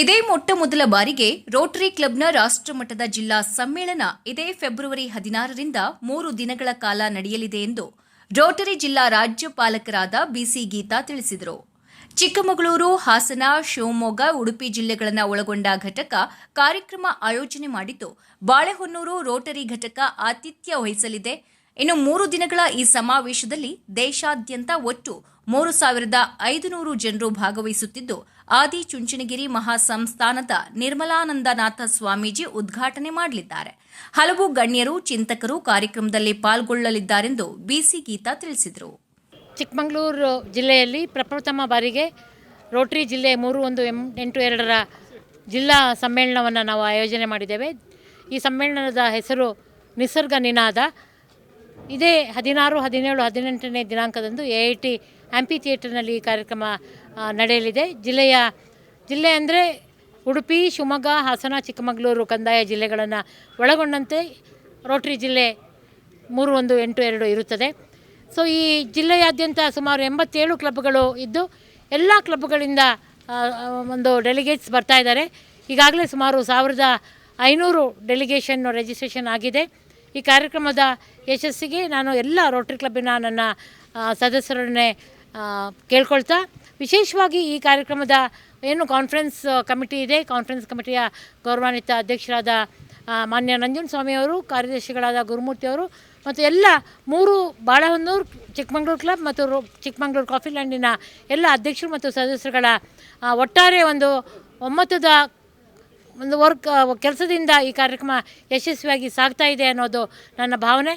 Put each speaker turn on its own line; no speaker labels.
ಇದೇ ಮೊಟ್ಟ ಮೊದಲ ಬಾರಿಗೆ ರೋಟರಿ ಕ್ಲಬ್ನ ರಾಷ್ಟ್ರಮಟ್ಟದ ಜಿಲ್ಲಾ ಸಮ್ಮೇಳನ ಇದೇ ಫೆಬ್ರವರಿ ಹದಿನಾರರಿಂದ ಮೂರು ದಿನಗಳ ಕಾಲ ನಡೆಯಲಿದೆ ಎಂದು ರೋಟರಿ ಜಿಲ್ಲಾ ರಾಜ್ಯಪಾಲಕರಾದ ಬಿಸಿ ಗೀತಾ ತಿಳಿಸಿದರು. ಚಿಕ್ಕಮಗಳೂರು, ಹಾಸನ, ಶಿವಮೊಗ್ಗ, ಉಡುಪಿ ಜಿಲ್ಲೆಗಳನ್ನು ಒಳಗೊಂಡ ಘಟಕ ಕಾರ್ಯಕ್ರಮ ಆಯೋಜನೆ ಮಾಡಿದ್ದು ಬಾಳೆಹೊನ್ನೂರು ರೋಟರಿ ಘಟಕ ಆತಿಥ್ಯ ವಹಿಸಲಿದೆ. ಇನ್ನು ಮೂರು ದಿನಗಳ ಈ ಸಮಾವೇಶದಲ್ಲಿ ದೇಶಾದ್ಯಂತ ಒಟ್ಟು ಮೂರು ಸಾವಿರದ ಐದುನೂರು ಜನರು ಭಾಗವಹಿಸುತ್ತಿದ್ದು, ಆದಿ ಚುಂಚನಗಿರಿ ಮಹಾಸಂಸ್ಥಾನದ ನಿರ್ಮಲಾನಂದನಾಥ ಸ್ವಾಮೀಜಿ ಉದ್ಘಾಟನೆ ಮಾಡಲಿದ್ದಾರೆ. ಹಲವು ಗಣ್ಯರು, ಚಿಂತಕರು ಕಾರ್ಯಕ್ರಮದಲ್ಲಿ ಪಾಲ್ಗೊಳ್ಳಲಿದ್ದಾರೆಂದು ಬಿಸಿ ಗೀತಾ ತಿಳಿಸಿದರು.
ಚಿಕ್ಕಮಗಳೂರು ಜಿಲ್ಲೆಯಲ್ಲಿ ಪ್ರಪ್ರಥಮ ಬಾರಿಗೆ ರೋಟರಿ ಜಿಲ್ಲೆ ಮೂರು ಒಂದು ಎಂಟು ಎರಡರ ಜಿಲ್ಲಾ ಸಮ್ಮೇಳನವನ್ನು ನಾವು ಆಯೋಜನೆ ಮಾಡಿದ್ದೇವೆ. ಈ ಸಮ್ಮೇಳನದ ಹೆಸರು ನಿಸರ್ಗ ನಿನಾದ ಇದೇ ಹದಿನಾರು, ಹದಿನೇಳು, ಹದಿನೆಂಟನೇ ದಿನಾಂಕದಂದು ಎ ಐ ಟಿ ಆ್ಯಂಪಿ ಥಿಯೇಟರ್ನಲ್ಲಿ ಈ ಕಾರ್ಯಕ್ರಮ ನಡೆಯಲಿದೆ. ಜಿಲ್ಲೆಯ, ಜಿಲ್ಲೆ ಅಂದರೆ ಉಡುಪಿ, ಶಿವಮೊಗ್ಗ, ಹಾಸನ, ಚಿಕ್ಕಮಗಳೂರು, ಕಂದಾಯ ಜಿಲ್ಲೆಗಳನ್ನು ಒಳಗೊಂಡಂತೆ ರೋಟ್ರಿ ಜಿಲ್ಲೆ ಮೂರು ಒಂದು ಎಂಟು ಎರಡು ಇರುತ್ತದೆ. ಸೊ ಈ ಜಿಲ್ಲೆಯಾದ್ಯಂತ ಸುಮಾರು ಎಂಬತ್ತೇಳು ಕ್ಲಬ್ಗಳು ಇದ್ದು ಎಲ್ಲ ಕ್ಲಬ್ಗಳಿಂದ ಒಂದು ಡೆಲಿಗೇಟ್ಸ್ ಬರ್ತಾ ಇದ್ದಾರೆ. ಈಗಾಗಲೇ ಸುಮಾರು ಸಾವಿರದ ಐನೂರು ಡೆಲಿಗೇಷನ್ನು ರಿಜಿಸ್ಟ್ರೇಷನ್ ಆಗಿದೆ. ಈ ಕಾರ್ಯಕ್ರಮದ ಯಶಸ್ಸಿಗೆ ನಾನು ಎಲ್ಲ ರೋಟರಿ ಕ್ಲಬ್ಬಿನ ನನ್ನ ಸದಸ್ಯರನ್ನೇ ಕೇಳ್ಕೊಳ್ತಾ, ವಿಶೇಷವಾಗಿ ಈ ಕಾರ್ಯಕ್ರಮದ ಏನು ಕಾನ್ಫರೆನ್ಸ್ ಕಮಿಟಿ ಇದೆ. ಕಾನ್ಫರೆನ್ಸ್ ಕಮಿಟಿಯ ಗೌರವಾನ್ವಿತ ಅಧ್ಯಕ್ಷರಾದ ಮಾನ್ಯ ನಂಜುನ್ ಸ್ವಾಮಿಯವರು ಕಾರ್ಯದರ್ಶಿಗಳಾದ ಗುರುಮೂರ್ತಿ ಅವರು ಮತ್ತು ಎಲ್ಲ ಮೂರು ಬಾಳಹೊನ್ನೂರು, ಚಿಕ್ಕಮಂಗ್ಳೂರು ಕ್ಲಬ್ ಮತ್ತು ರೋ, ಚಿಕ್ಕಮಂಗ್ಳೂರು ಕಾಫಿ ಎಲ್ಲ ಅಧ್ಯಕ್ಷರು ಮತ್ತು ಸದಸ್ಯರುಗಳ ಒಟ್ಟಾರೆ ಒಂದು ಒಮ್ಮತದ ಒಂದು ವರ್ಕ್ ಕೆಲಸದಿಂದ ಈ ಕಾರ್ಯಕ್ರಮ ಯಶಸ್ವಿಯಾಗಿ ಸಾಗ್ತಾ ಇದೆ ಅನ್ನೋದು ನನ್ನ ಭಾವನೆ.